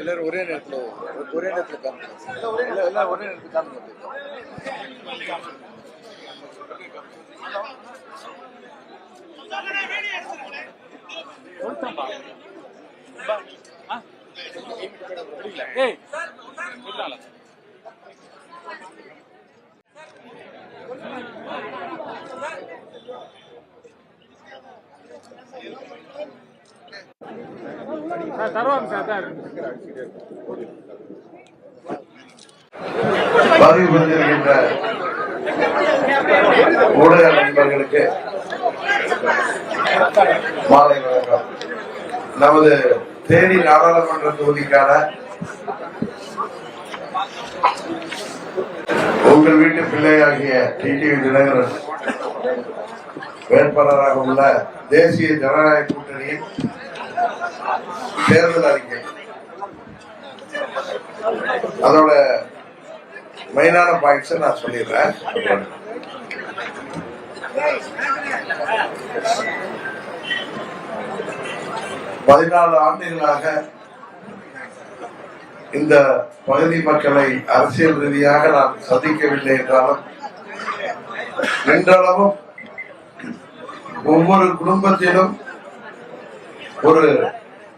எல்லாரும் ஒரே நேரத்தில் ஒரே நேரத்தில் காமிக்கலாம் எல்லாம் ஒரே நேரத்தில். காமிக்கலாம் ஏய். விட்டால சார் தருவாங்க சார் சார் பதிவு பெற்றிருக்கின்ற ஊடக நண்பர்களுக்கு மாலை வணக்கம். நமது தேனி நாடாளுமன்ற தொகுதிக்கான உங்கள் வீட்டு பிள்ளையாகிய டிடிவி தினகரன் வேட்பாளராக உள்ள தேசிய ஜனநாயக கூட்டணியின் தேர்தல் அறிக்கை அதோட மெயினான பாயிண்ட்ஸ் நான் சொல்லிடுறேன். பதினாலு ஆண்டுகளாக இந்த பகுதி மக்களை அரசியல் ரீதியாக நான் சந்திக்கவில்லை என்றாலும் இன்றளவும் ஒவ்வொரு குடும்பத்திலும் ஒரு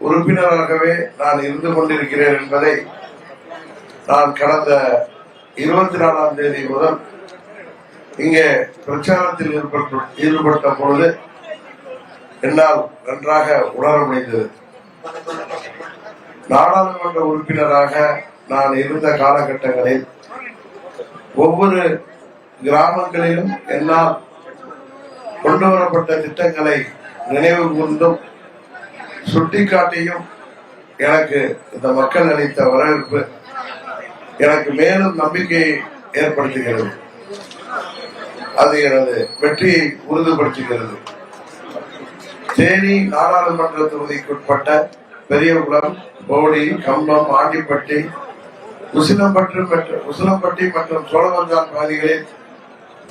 உறுப்பினராகவே நான் இருந்து கொண்டிருக்கிறேன் என்பதை நான் கடந்த இருபத்தி நாலாம் தேதி முதல் இங்கே பிரச்சாரத்தில் ஈடுபட்ட பொழுது என்னால் நன்றாக உணர முடிந்தது. நாடாளுமன்ற உறுப்பினராக நான் இருந்த காலகட்டங்களில் ஒவ்வொரு கிராமங்களிலும் என்னால் கொண்டு வரப்பட்ட திட்டங்களை நினைவு கூர்ந்தும் சுட்டிக்காட்டியும் எனக்கு இந்த மக்கள் அளித்த வரவேற்பு எனக்கு மேலும் நம்பிக்கையை ஏற்படுத்துகிறது. அது எனது வெற்றியை உறுதிப்படுத்துகிறது. தேனி நாடாளுமன்ற தொகுதிக்குட்பட்ட பெரியகுளம் போடி கம்பம் ஆண்டிப்பட்டி உசிலம்பட்டு மற்றும் உசிலம்பட்டி மற்றும் சோழமஞ்சான் பகுதிகளில்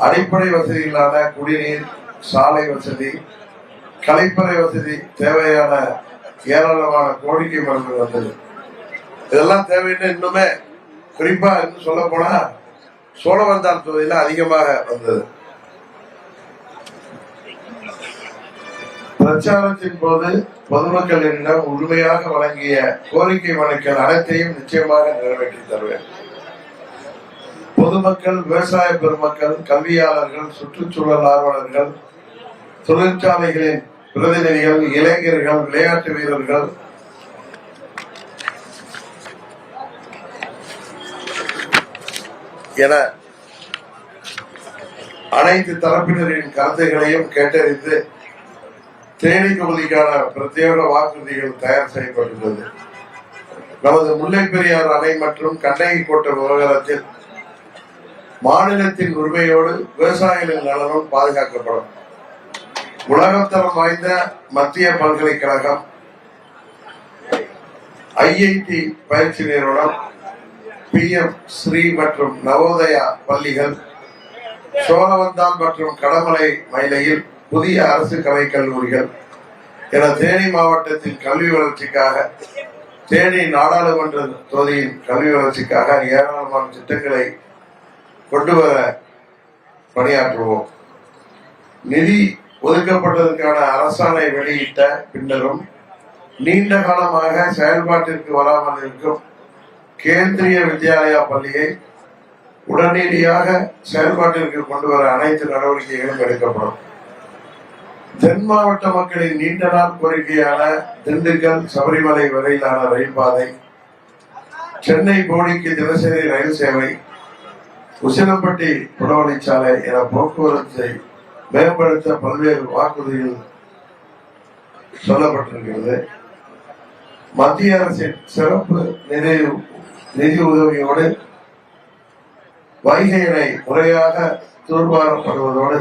அடிப்படை வசதிகளான குடிநீர் சாலை வசதி கலைப்பறை வசதி தேவையான ஏராளமான கோரிக்கை மரங்கள் வந்தது. இதெல்லாம் தேவைன்னு இன்னுமே. குறிப்பா இன்னும் சொல்ல போனா சோழவந்தான் தொகுதியில அதிகமாக வந்தது. பிரச்சாரத்தின் போது பொதுமக்களிடம் உரிமையாக வழங்கிய கோரிக்கை மனுக்கள் அனைத்தையும் நிச்சயமாக நிறைவேற்றி தருவேன். பொதுமக்கள் விவசாய பெருமக்கள் கல்வியாளர்கள் சுற்றுச்சூழல் ஆர்வலர்கள் தொழிற்சாலைகளின் பிரதிநிதிகள் இளைஞர்கள் விளையாட்டு வீரர்கள். என அனைத்து தரப்பினரின் கருத்துகளையும் கேட்டறிந்து தேனி தொகுதிக்கான பிரத்யேக வாக்குறுதிகள் தயார் செய்யப்பட்டுள்ளது. நமது முல்லை பெரியார் அணை மற்றும் கண்ணகி கோட்டை விவகாரத்தில் மாநிலத்தின் உரிமையோடு விவசாயிகளின் நலனும் பாதுகாக்கப்படும். உலகத்தரம் வாய்ந்த மத்திய பல்கலைக்கழகம் ஐஐடி பயிற்சி நிறுவனம் பி எம் ஸ்ரீ மற்றும் நவோதயா பள்ளிகள் சோழவந்தான் மற்றும் கடமலை மயிலையில் புதிய அரசு கலை கல்லூரிகள் என தேனி மாவட்டத்தின் கல்வி வளர்ச்சிக்காக தேனி நாடாளுமன்ற தொகுதியின் கல்வி வளர்ச்சிக்காக ஏராளமான திட்டங்களை கொண்டு வர பணியாற்றுவோம். நிதி ஒதுக்கப்பட்டதற்கான அரசாணை வெளியிட்ட பின்னரும் நீண்ட காலமாக செயல்பாட்டிற்கு வராமல் இருக்கும் கேந்திரிய வித்யாலயா பள்ளியை உடனடியாக செயல்பாட்டிற்கு கொண்டு வர அனைத்து நடவடிக்கைகளும் எடுக்கப்படும். தென் மாவட்ட மக்களின் நீண்ட நாள் கோரிக்கையான திண்டுக்கல் சபரிமலை வரையிலான ரயில் பாதை சென்னை போடிக்கு தினசரி ரயில் சேவை உசிலம்பட்டி புடவழிச்சாலை என போக்குவரத்தை மேம்படுத்த பல்வேறு வாக்குறுதிகள் சொல்லப்பட்டிருக்கிறது. மத்திய அரசின் சிறப்பு நிதி நிதி உதவியோடு வைகையினை முறையாக தூர்வாரப்படுவதோடு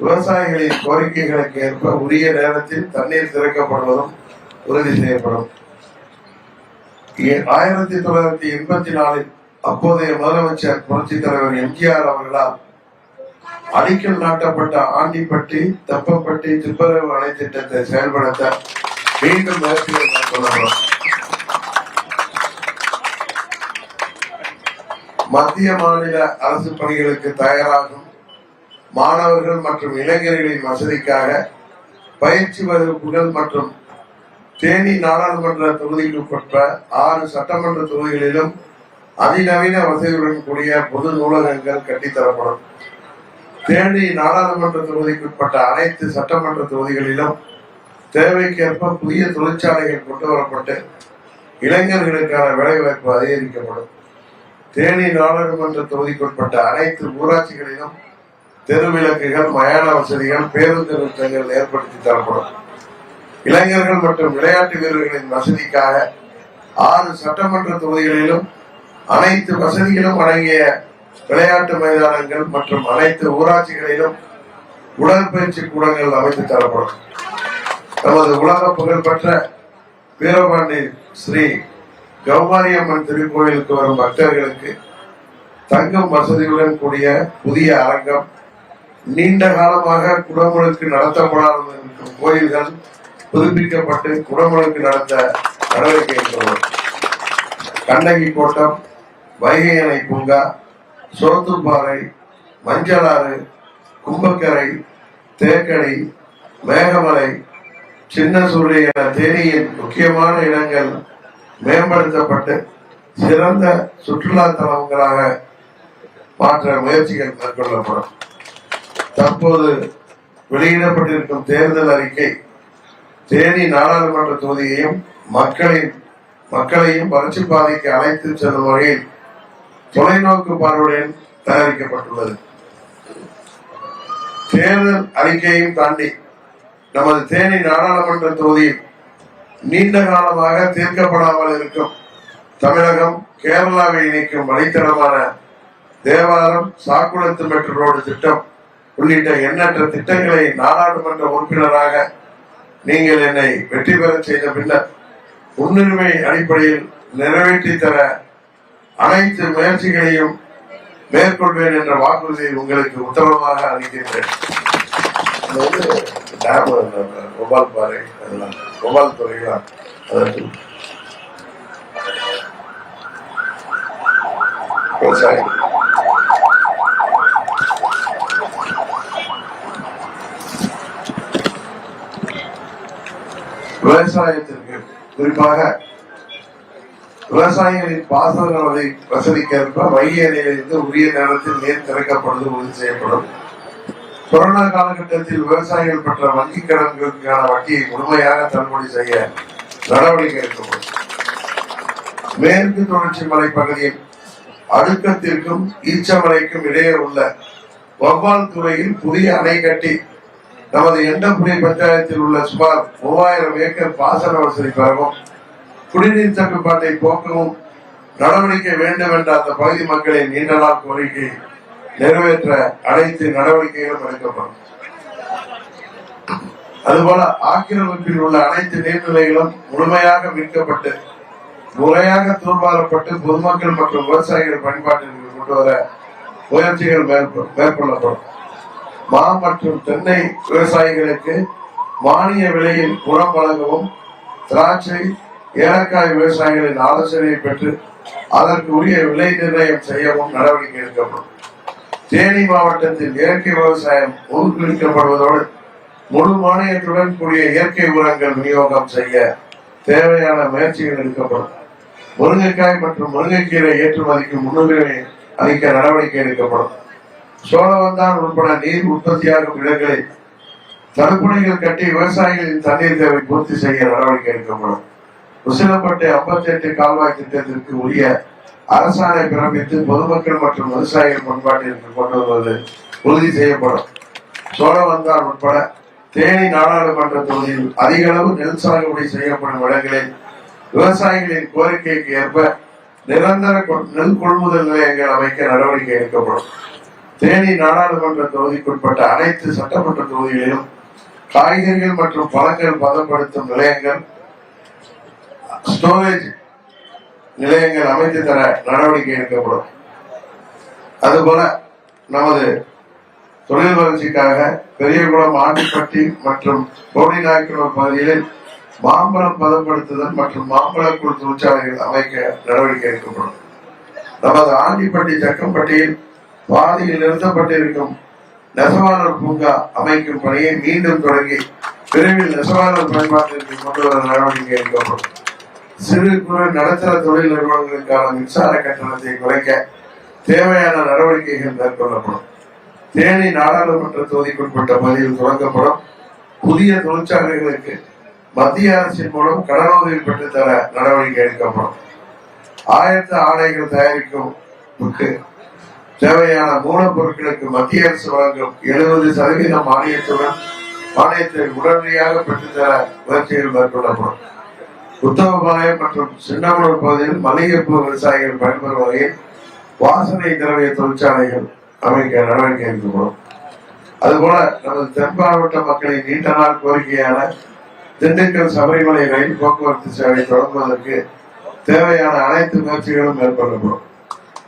விவசாயிகளின் கோரிக்கைகளுக்கு ஏற்ப உரிய நேரத்தில் தண்ணீர் திறக்கப்படுவதும் உறுதி செய்யப்படும். ஆயிரத்தி தொள்ளாயிரத்தி எண்பத்தி நாலில் அப்போதைய முதலமைச்சர் புரட்சித் தலைவர் எம்ஜிஆர் அவர்களால் அடிக்கல் நாட்டப்பட்ட ஆண்டிப்பட்டி தெப்பப்பட்டி துப்புரவு அணை திட்டத்தை செயல்படுத்த மீண்டும் முயற்சிகள் மேற்கொள்ளப்படும் மத்திய மாநில அரசு பணிகளுக்கு தயாராகும் மாணவர்கள் மற்றும் இளைஞர்களின் வசதிக்காக பயிற்சி வகுப்புகள் மற்றும் தேனி நாடாளுமன்ற தொகுதிக்குட்பட்ட ஆறு சட்டமன்ற தொகுதிகளிலும் அதிநவீன வசதியுடன் கூடிய பொது நூலகங்கள் கட்டித்தரப்படும். தேனி நாடாளுமன்ற தொகுதிக்குட்பட்ட அனைத்து சட்டமன்ற தொகுதிகளிலும் தேவைக்கேற்ப புதிய தொழிற்சாலைகள் கொண்டு வரப்பட்டு இளைஞர்களுக்கான வேலைவாய்ப்பு அதிகரிக்கப்படும். தேனி நாடாளுமன்ற தொகுதிக்குட்பட்ட அனைத்து ஊராட்சிகளிலும் தெருவிளக்குகள் மயான வசதிகள் பேருந்து நிறுத்தங்கள் ஏற்படுத்தி தரப்படும். இளைஞர்கள் மற்றும் விளையாட்டு வீரர்களின் வசதிக்காக ஆறு சட்டமன்ற தொகுதிகளிலும் அனைத்து வசதிகளும் அடங்கிய விளையாட்டு மைதானங்கள் மற்றும் அனைத்து ஊராட்சிகளிலும் உடற்பயிற்சி கூடங்கள் அமைத்து தரப்படும். நமது உலக புகழ்பெற்ற வீரபாண்டி ஸ்ரீ கௌமாரியம்மன் திருக்கோயிலுக்கு வரும் பக்தர்களுக்கு தங்கும் வசதியுடன் கூடிய புதிய அரங்கம் நீண்ட காலமாக குடமுழுக்கு நடத்தப்படாத கோயில்கள் புதுப்பிக்கப்பட்டு குடமுழுக்கு நடத்த நடவடிக்கை கண்ணகி கோட்டம் வைகை அணை பூங்கா சோத்துப்பாறை மஞ்சளாறு கும்பக்கரை தேக்கடி மேகமலை சின்ன சூரிய என தேனியின் முக்கியமான இடங்கள் மேம்படுத்தப்பட்டு சிறந்த சுற்றுலா தலங்களாக மாற்ற முயற்சிகள் மேற்கொள்ளப்படும். தற்போது வெளியிடப்பட்டிருக்கும் தேர்தல் அறிக்கை தேனி நாடாளுமன்ற தொகுதியையும் மக்களின் மக்களையும் வளர்ச்சி பாதைக்கு அழைத்து செல்லும் வகையில் தொலைநோக்கு பார்வையுடன் தயாரிக்கப்பட்டுள்ளது. தேர்தல் அறிக்கையையும் தாண்டி நமது தேனி நாடாளுமன்ற தொகுதியில் நீண்ட காலமாக தீர்க்கப்படாமல் இருக்கும். தமிழகம் கேரளாவை இணைக்கும் வழித்தடமான தேவாரம் சாக்குளத்து மெட்ரோ ரோடு திட்டம் உள்ளிட்ட எண்ணற்ற திட்டங்களை நாடாளுமன்ற உறுப்பினராக நீங்கள் என்னை வெற்றி பெற செய்த பின்னர் முன்னுரிமை அடிப்படையில் நிறைவேற்றி தர அனைத்து முயற்சிகளையும் மேற்கொள்வேன் என்ற வாக்குறுதியை உங்களுக்கு உத்தரவாக அளிக்கின்றேன். டேம் கோபால் பாறை அதெல்லாம் கோபால் துறைலாம் அதற்கு விவசாயம். விவசாயத்திற்கு குறிப்பாக விவசாயிகளின் பாசன வசதிக்கேற்ப மைய அணையிலிருந்து உரிய நேரத்தில் நீர் திறக்கப்படுவது உறுதி செய்யப்படும். கொரோனா காலகட்டத்தில் விவசாயிகள் பெற்ற வங்கி கடன்களுக்கான வட்டியை முழுமையாக தள்ளுபடி செய்ய நடவடிக்கை எடுக்கப்படும். மேற்கு தொடர்ச்சி மலை பகுதியில் அடுக்கத்திற்கும் ஈச்சமலைக்கும் இடையே உள்ள வவ்வால் துறையில் புதிய அணை கட்டி நமது எண்டபுரி பஞ்சாயத்தில் உள்ள சுமார் மூவாயிரம் ஏக்கர் பாசன வசதி பெறவும் குடிநீர் தட்டுப்பாட்டை போக்கவும் நடவடிக்கை வேண்டும் என்ற அந்த பகுதி மக்களின் நீண்ட நாள் கோரிக்கை நிறைவேற்ற அனைத்து நடவடிக்கைகளும் எடுக்கப்படும். அதுபோல ஆக்கிரமிப்பில் உள்ள அனைத்து நீர்நிலைகளும் முழுமையாக மீட்கப்பட்டு முறையாக தூர்வாரப்பட்டு பொதுமக்கள் மற்றும் விவசாயிகள் பயன்பாட்டிற்கு கொண்டு வர முயற்சிகள் மேற்கொ- மேற்கொள்ளப்படும். மா மற்றும் தென்னை விவசாயிகளுக்கு மானிய விலையில் உரம் வழங்கவும் திராட்சை ஏலக்காய் விவசாயிகளின் ஆலோசனையை பெற்று அதற்கு உரிய விலை நிர்ணயம் செய்யவும் நடவடிக்கை எடுக்கப்படும். தேனி மாவட்டத்தில் இயற்கை விவசாயம் ஊக்குவிக்கப்படுவதோடு முழு மானியத்துடன் கூடிய இயற்கை உரங்கள் விநியோகம் செய்ய தேவையான முயற்சிகள் எடுக்கப்படும். முருங்கைக்காய் மற்றும் முருங்கைக்கீரை ஏற்றுமதிக்கு முன்னுரிமை அளிக்க நடவடிக்கை எடுக்கப்படும். சோழவந்தான் உட்பட நீர் உற்பத்தியாகும் இடங்களில் தடுப்பணைகள் கட்டி விவசாயிகளின் தண்ணீர் தேவை பூர்த்தி செய்ய நடவடிக்கை எடுக்கப்படும். உசிலப்பட்டு ஐம்பத்தி எட்டு கால்வாய் திட்டத்திற்கு உரிய அரசாணை பிறப்பித்து பொதுமக்கள் மற்றும் விவசாயிகள் பண்பாட்டிற்கு கொண்டு வருவது உறுதி செய்யப்படும். சோழவந்தான் உட்பட தேனி நாடாளுமன்ற தொகுதியில் அதிக அளவு நெல் சாகுபடி செய்யப்படும் இடங்களில் விவசாயிகளின் கோரிக்கைக்கு ஏற்ப நிரந்தர கொ- நெல் கொள்முதல் நிலையங்கள் அமைக்க நடவடிக்கை எடுக்கப்படும். தேனி நாடாளுமன்ற தொகுதிக்குட்பட்ட அனைத்து சட்டமன்ற தொகுதிகளிலும் காய்கறிகள் மற்றும் பழங்கள் பதப்படுத்தும் நிலையங்கள் ஸ்டோரேஜ் நிலையங்கள் அமைத்து தர நடவடிக்கை எடுக்கப்படும். அதுபோல நமது தொழில் வளர்ச்சிக்காக பெரியகுளம் ஆண்டிப்பட்டி மற்றும் கோடிநாயக்கனூர் பகுதிகளில் மாம்பழம் பதப்படுத்துதல் மற்றும் மாம்பழக்கூழ் தொழிற்சாலைகள் அமைக்க நடவடிக்கை எடுக்கப்படும். நமது ஆண்டிப்பட்டி சக்கம்பட்டியில் பாதியில் நிறுத்தப்பட்டிருக்கும் நெசவாளர் பூங்கா அமைக்கும் பணியை மீண்டும் தொடங்கி விரைவில் நெசவாளர் பயன்பாட்டிற்கு கொண்டு வர நடவடிக்கை எடுக்கப்படும். சிறு குறு நடுத்தர தொழில் நிறுவனங்களுக்கான மின்சார கட்டணத்தை குறைக்க தேவையான நடவடிக்கைகள் மேற்கொள்ளப்படும். தேனி நாடாளுமன்ற தொகுதிக்குட்பட்ட பகுதியில் தொடங்கப்படும் புதிய தொழிற்சாலைகளுக்கு மத்திய அரசின் மூலம் கடனுதவி பெற்றுத்தர நடவடிக்கை எடுக்கப்படும். ஆயத்த ஆடைகள் தயாரிக்கும் தேவையான மூலப்பொருட்களுக்கு மத்திய அரசு வழங்கும் எழுபது சதவீதம் மானியத்துடன் மானியத்தை உடனடியாக பெற்றுத்தர முயற்சிகள் மேற்கொள்ளப்படும். உத்தமபாளையம் மற்றும் சின்னமலூர் பகுதியில் மளிகைப்பூ விவசாயிகள் பயன்பெறும் வகையில் வாசனை திரவிய தொழிற்சாலைகள் அமைக்க நடவடிக்கை எடுக்கப்படும் அதுபோல நமது தென் மாவட்ட மக்களின் நீண்ட நாள் கோரிக்கையான திண்டுக்கல் சபரிமலை ரயில் போக்குவரத்து சேவை தொடங்குவதற்கு தேவையான அனைத்து முயற்சிகளும் மேற்கொள்ளப்படும்.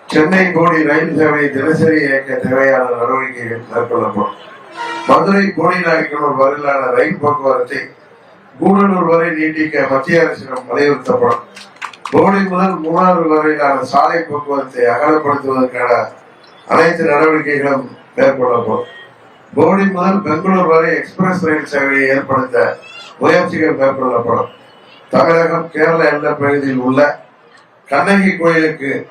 சென்னை கோடி ரயில் சேவை தினசரி இயக்க தேவையான நடவடிக்கைகள் மேற்கொள்ளப்படும். மதுரை கோடி நாயக்கனூர் வரையிலான ரயில் போக்குவரத்தை கூடலூர் வரை நீட்டிக்க மத்திய அரசிடம் வலியுறுத்தப்படும். போடி முதல் மூணாறு வரையிலான சாலை போக்குவரத்தை அகலப்படுத்துவதற்கான அனைத்து நடவடிக்கைகளும் மேற்கொள்ளப்படும். போடி முதல் பெங்களூர் வரை எக்ஸ்பிரஸ் ரயில் சேவையை ஏற்படுத்த முயற்சிகள் மேற்கொள்ளப்படும். தமிழகம் கேரள எல்ல பகுதியில் உள்ள கண்ணகி கோயிலுக்கு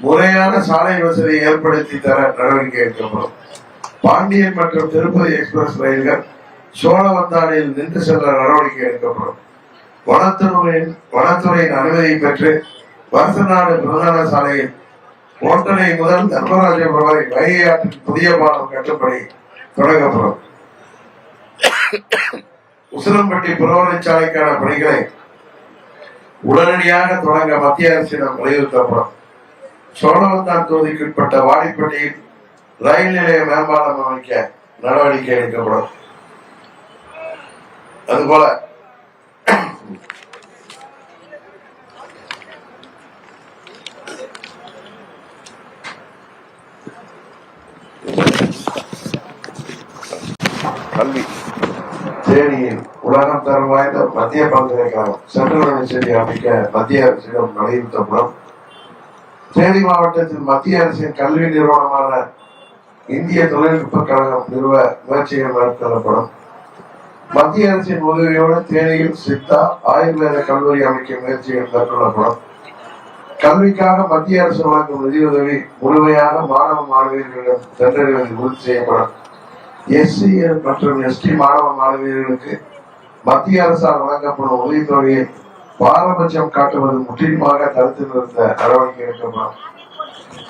முறையான சாலை வசதியை ஏற்படுத்தி தர நடவடிக்கை எடுக்கப்படும். பாண்டியன் மற்றும் திருப்பதி எக்ஸ்பிரஸ் ரயில்கள் சோழவந்தானில் நின்று செல்ல நடவடிக்கை எடுக்கப்படும். வனத்துறையின் வனத்துறையின் அனுமதியை பெற்று வருஷநாடு பிரதான சாலையில் ஓட்டனை முதல் தர்மராஜபுரம் வரை வைகை ஆற்றின் புதிய பாலம் கட்டுப்படி தொடங்கப்படும். உசிலம்பட்டி சாலைக்கான பணிகளை உடனடியாக தொடங்க மத்திய அரசிடம் வலியுறுத்தப்படும். சோழவந்தான் தொகுதிக்குட்பட்ட வாடிப்பட்டியில் ரயில் நிலைய மேம்பாலம் அமைக்க நடவடிக்கை எடுக்கப்படும். அதுபோல. கல்வி. தேனியில் உலகம் தரம் வாய்ந்த மத்திய பல்கலைக்கழகம். சென்ட்ரல் யூனிவர்சிட்டி அமைக்க மத்திய அரசிடம் வலியுறுத்தப்படும். தேனி மாவட்டத்தில் மத்திய அரசின் கல்வி நிறுவனமான இந்திய தொழில்நுட்ப கழகம் நிறுவ முயற்சிகள் மேற்கொள்ளப்படும். மத்திய அரசின் உதவியோடு தேனியில் சித்தா ஆயுர்வேத கல்லூரி அமைக்க முயற்சிகள் மேற்கொள்ளப்படும் கல்விக்காக மத்திய அரசு வழங்கும் நிதியுதவி முழுமையாக மாணவ மாணவியர்களிடம் சென்றடைவதில் உறுதி செய்யப்படும். எஸ்சி மற்றும் எஸ்டி மாணவ மாணவியர்களுக்கு மத்திய அரசால் வழங்கப்படும் உதவித்தொகையை பாரபட்சம் காட்டுவது முற்றிலுமாக தடுத்து நிறுத்த நடவடிக்கை எடுக்கப்படும்.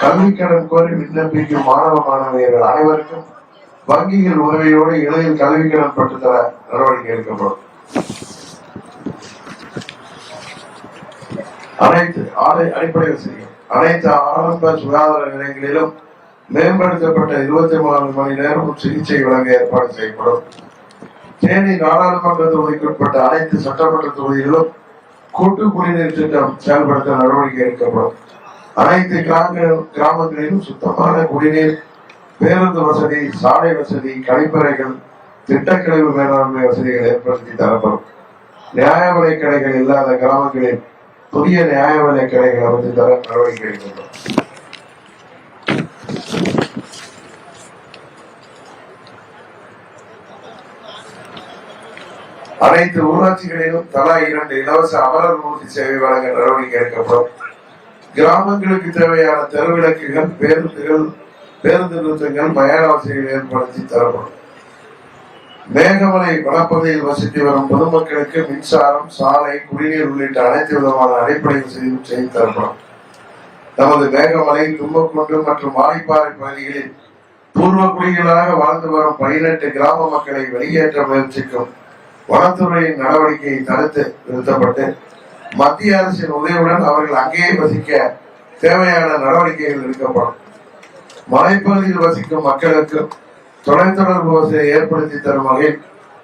கல்வி கடன் கோரி விண்ணப்பிக்கும் மாணவ மாணவியர்கள் அனைவருக்கும் வங்கிகள் உதவியோடு எளிதில் கல்வி கடன் பெற்றுத்தர நடவடிக்கை எடுக்கப்படும். அனைத்து ஆலை அடிப்படை வசதிகள் அனைத்து ஆரம்ப சுகாதார நிலையங்களிலும் மேம்படுத்தப்பட்ட இருபத்தி மூணு மணி நேரம் சிகிச்சை வழங்க ஏற்பாடு செய்யப்படும். தேனி நாடாளுமன்ற தொகுதிக்குட்பட்ட அனைத்து சட்டமன்ற தொகுதிகளிலும் கூட்டு குடிநீர் திட்டம் செயல்படுத்த நடவடிக்கை எடுக்கப்படும். அனைத்து கிராம கிராமங்களிலும் சுத்தமான குடிநீர் பேருந்து வசதி சாலை வசதி கழிப்பறைகள் திட்டக்கழிவு மேலாண்மை வசதிகள் ஏற்படுத்தி தரப்படும். நியாய விலை கடைகள் இல்லாத கிராமங்களில் புதிய நியாய விலை கடைகள் அமைத்து தர நடவடிக்கை எடுக்கப்படும். அனைத்து ஊராட்சிகளிலும் தலா இரண்டு இலவச அமரர் ஊர்தி சேவை வழங்க நடவடிக்கை எடுக்கப்படும். கிராமங்களுக்கு தேவையான தெருவிளக்குகள் பேருந்துகள் பேருந்து நிறுத்தங்கள் பயண வசதிகள் ஏற்படுத்தி தரப்படும். மேகமலை வனப்பகுதியில் வசித்து வரும் பொதுமக்களுக்கு மின்சாரம் சாலை குடிநீர் உள்ளிட்ட அனைத்து விதமான அடிப்படை வசதியும் செய்து தரப்படும். நமது மேகமலை தும்பக்குண்டு மற்றும் வாலிப்பாறை பகுதிகளில் பூர்வ குடிகளாக வாழ்ந்து வரும் பதினெட்டு கிராம மக்களை வெளியேற்ற முயற்சிக்கும் வனத்துறையின் நடவடிக்கையை தடுத்து நிறுத்தப்பட்டு மத்திய அரசின் உதவியுடன் அவர்கள் அங்கேயே வசிக்க தேவையான நடவடிக்கைகள் எடுக்கப்படும். மலைப்பகுதியில் வசிக்கும் மக்களுக்கு தொலைத்தொடர்பு வசதியை ஏற்படுத்தி தரும் வகையில்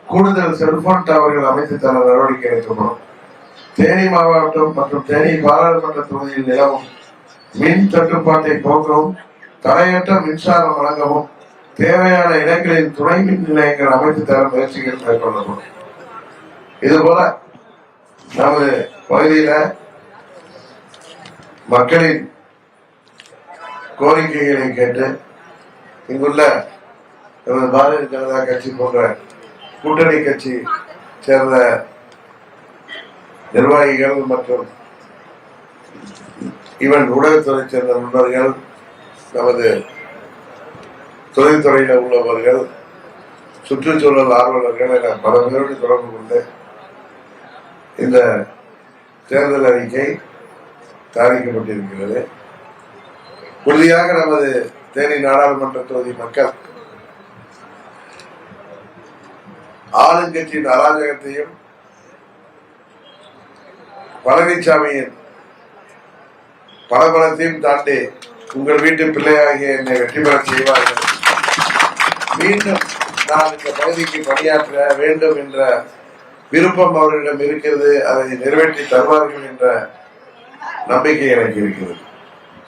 கூடுதல் செல்போன் டவர்கள் அமைத்து தர நடவடிக்கை எடுக்கப்படும். தேனி மாவட்டம் மற்றும் தேனி பாராளுமன்ற தொகுதியில் நிலவும் மின் தட்டுப்பாட்டை போக்கவும் தடையற்ற மின்சாரம் வழங்கவும் தேவையான இடங்களில் துணை மின் நிலையங்கள் அமைத்து தர முயற்சிகள் மேற்கொள்ளப்படும். இதுபோல நமது பகுதியில மக்களின் கோரிக்கைகளை கேட்டு இங்குள்ள நமது பாரதிய ஜனதா கட்சி போன்ற கூட்டணி கட்சி சேர்ந்த நிர்வாகிகள் மற்றும் இவன் ஊடகத்துறை சேர்ந்த நண்பர்கள் நமது தொழில்துறையில் உள்ளவர்கள் சுற்றுச்சூழல் ஆர்வலர்கள் என பல பேரோடு தொடர்பு கொண்டு இந்த தேர்தல் அறிக்கை தயாரிக்கப்பட்டிருக்கிறது. உறுதியாக நமது தேனி நாடாளுமன்ற தொகுதி மக்கள் ஆளுங்கட்சியின் அராஜகத்தையும் பழனிசாமியின் பலபலத்தையும் தாண்டி உங்கள் வீட்டு பிள்ளையாகிய என்னை வெற்றி பெற செய்வார்கள். மீண்டும் நான் இந்த பகுதிக்கு பணியாற்ற வேண்டும் என்ற விருப்பம் அவர்களிடம் இருக்கிறது அதை நிறைவேற்றி தருவார்கள் என்ற நம்பிக்கை எனக்கு இருக்கிறது.